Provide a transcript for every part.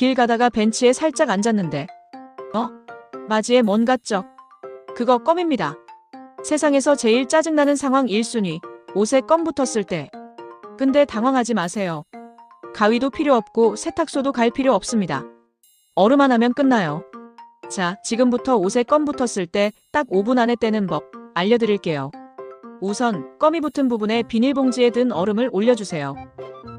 길 가다가 벤치에 살짝 앉았는데 어? 마지에 뭔가 쩍. 그거 껌입니다. 세상에서 제일 짜증나는 상황 1순위. 옷에 껌 붙었을 때. 근데 당황하지 마세요. 가위도 필요 없고 세탁소도 갈 필요 없습니다. 얼음 안 하면 끝나요. 자, 지금부터 옷에 껌 붙었을 때 딱 5분 안에 떼는 법 알려드릴게요. 우선 껌이 붙은 부분에 비닐봉지에 든 얼음을 올려주세요.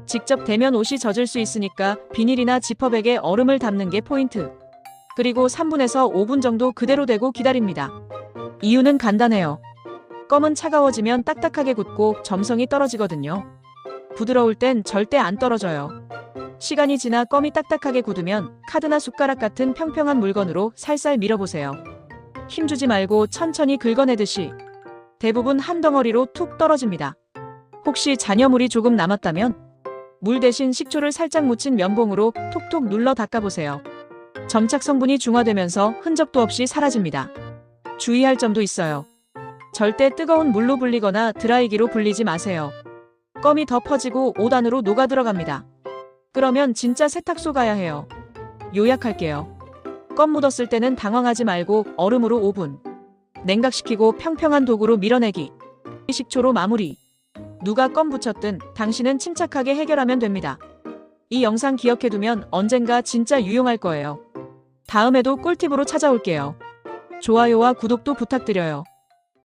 직접 대면 옷이 젖을 수 있으니까 비닐이나 지퍼백에 얼음을 담는 게 포인트. 그리고 3분에서 5분 정도 그대로 대고 기다립니다. 이유는 간단해요. 껌은 차가워지면 딱딱하게 굳고 점성이 떨어지거든요. 부드러울 땐 절대 안 떨어져요. 시간이 지나 껌이 딱딱하게 굳으면 카드나 숟가락 같은 평평한 물건으로 살살 밀어보세요. 힘주지 말고 천천히 긁어내듯이 대부분 한 덩어리로 툭 떨어집니다. 혹시 잔여물이 조금 남았다면 물 대신 식초를 살짝 묻힌 면봉으로 톡톡 눌러 닦아보세요. 점착 성분이 중화되면서 흔적도 없이 사라집니다. 주의할 점도 있어요. 절대 뜨거운 물로 불리거나 드라이기로 불리지 마세요. 껌이 옷 안으로 녹아 들어갑니다. 그러면 진짜 세탁소 가야 해요. 요약할게요. 껌 묻었을 때는 당황하지 말고 얼음으로 5분. 냉각시키고 평평한 도구로 밀어내기. 식초로 마무리. 누가 껌 붙였든 당신은 침착하게 해결하면 됩니다. 이 영상 기억해두면 언젠가 진짜 유용할 거예요. 다음에도 꿀팁으로 찾아올게요. 좋아요와 구독도 부탁드려요.